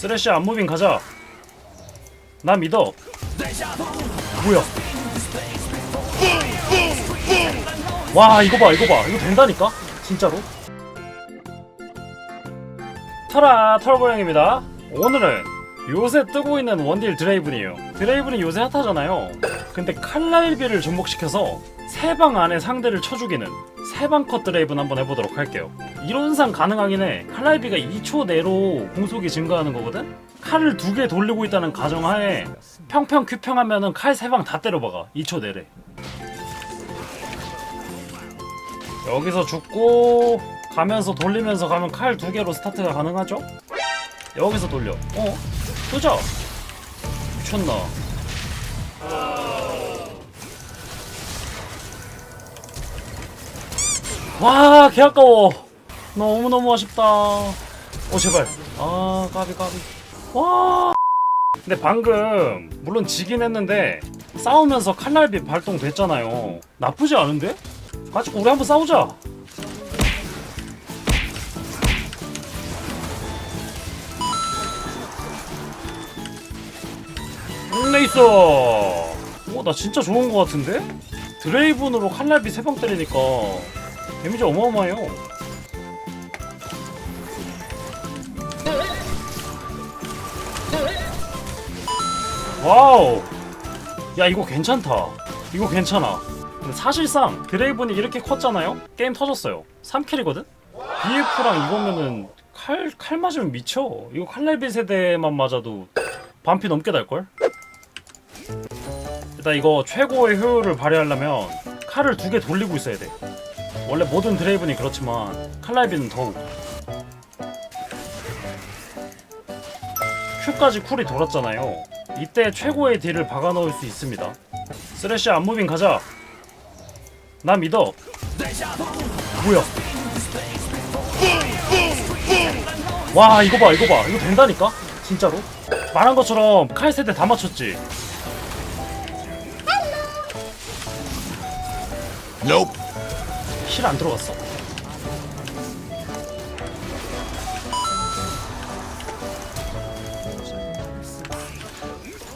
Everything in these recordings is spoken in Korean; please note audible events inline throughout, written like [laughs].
쓰레쉬 안무빙 가자. 나 믿어. 뭐야? 와 이거 봐 이거 봐. 이거 된다니까? 진짜로? 터라 털보형입니다. 오늘은 요새 뜨고 있는 원딜 드레이븐이에요. 드레이븐이 요새 핫하잖아요. 근데 칼날비를 접목시켜서 세 방 안에 상대를 쳐 죽이는 세방 컷 드레이븐 한번 해보도록 할게요 이론상 가능하긴 해 칼날비가 2초 내로 공속이 증가하는 거거든 칼을 두 개 돌리고 있다는 가정하에 평평 큐평 하면은 칼 세 방 다 때려박아 2초 내래 여기서 죽고 가면서 돌리면서 가면 칼 두 개로 스타트가 가능하죠? 여기서 돌려. 어? 쏘자. 미쳤나? 와, 개 아까워. 너무 너무 아쉽다. 어 제발. 아, 까비 까비. 와. 근데 방금 물론 지긴 했는데 싸우면서 칼날비 발동됐잖아요. 나쁘지 않은데? 가지고 우리 한번 싸우자. 레이서. 오, 나 진짜 좋은 거 같은데? 드레이븐으로 칼날비 세방 때리니까 데미지 어마어마해요. 와우. 야 이거 괜찮다. 이거 괜찮아. 근데 사실상 드레이븐이 이렇게 컸잖아요. 게임 터졌어요. 3킬이거든. BF랑 이거면은 칼, 칼 맞으면 미쳐. 이거 칼날비 세대만 맞아도 반피 넘게 달걸? 일단 이거 최고의 효율을 발휘하려면 칼을 두 개 돌리고 있어야 돼. 원래 모든 드레이븐이 그렇지만 칼날비는 더욱. Q까지 쿨이 돌았잖아요. 이때 최고의 딜을 박아 넣을 수 있습니다. 쓰레쉬 안무빙 가자. 나 믿어. 뭐야? 와 이거 봐 이거 봐 이거 된다니까 진짜로 말한 것처럼 칼 세대 다 맞췄지 Nope. 힐안 들어갔어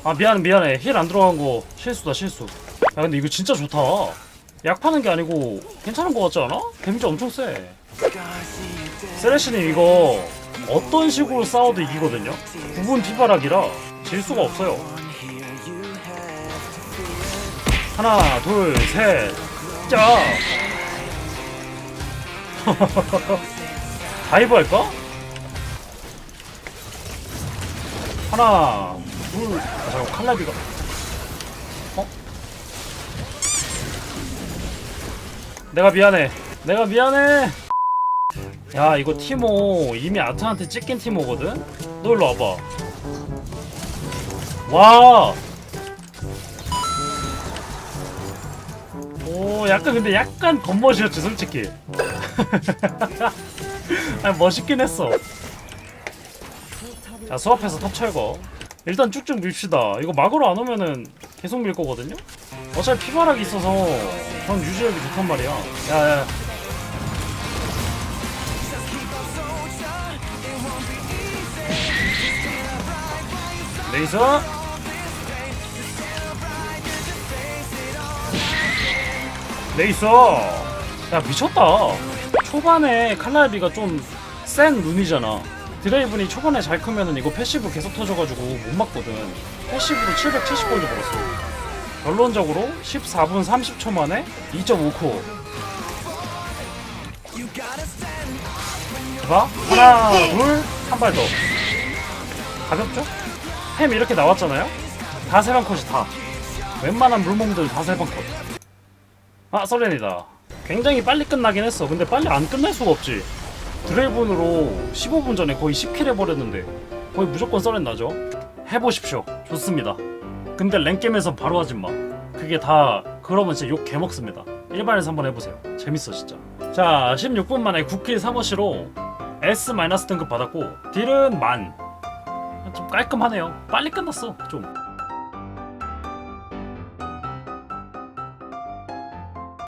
아 미안 미안해 힐 안 들어간 거 실수다 실수 야 근데 이거 진짜 좋다 약 파는 게 아니고 괜찮은 거 같지 않아? 데미지 엄청 세 세레시님 이거 어떤 식으로 싸워도 이기거든요 구분 피바락이라 질 수가 없어요 하나 둘셋 짜! [laughs] 다이브 할까? 하나, 둘, 아, 잠깐, 칼라비가. 어? 내가 미안해. 내가 미안해! 야, 이거 티모, 이미 아트한테 찍힌 티모거든? 너 일로 와봐. 와! 오 약간 근데 약간 겉멋이었지 솔직히 [laughs] 아니 멋있긴 했어 자 수업해서 탑 철거 일단 쭉쭉 밀시다. 이거 막으로 안 오면은 계속 밀 거거든요? 어차피 피바락이 있어서 전 유지력이 좋단 말이야. 야야. 레이서. 레이서. 야 미쳤다. 초반에 칼날비가 좀 센 룬이잖아 드레이븐이 초반에 잘 크면은 이거 패시브 계속 터져가지고 못 맞거든. 패시브로 770골드 벌었어. 결론적으로 14분 30초 만에 2.5코. 봐 하나 둘 한 발 더. 가볍죠? 햄 이렇게 나왔잖아요? 다 세방 컷이 다. 웬만한 물몸들 다 세방 컷. 아 서렌이다. 굉장히 빨리 끝나긴 했어. 근데 빨리 안 끝날 수가 없지 드레이븐으로 15분 전에 거의 10킬 해버렸는데 거의 무조건 서렌 나죠? 해보십시오. 좋습니다. 근데 랭겜에서 바로 하지마. 그게 다 그러면 진짜 욕 개먹습니다. 일반에서 한번 해보세요. 재밌어 진짜. 자 16분 만에 9킬 3어시로 S- 등급 받았고 딜은 만. 좀 깔끔하네요. 빨리 끝났어 좀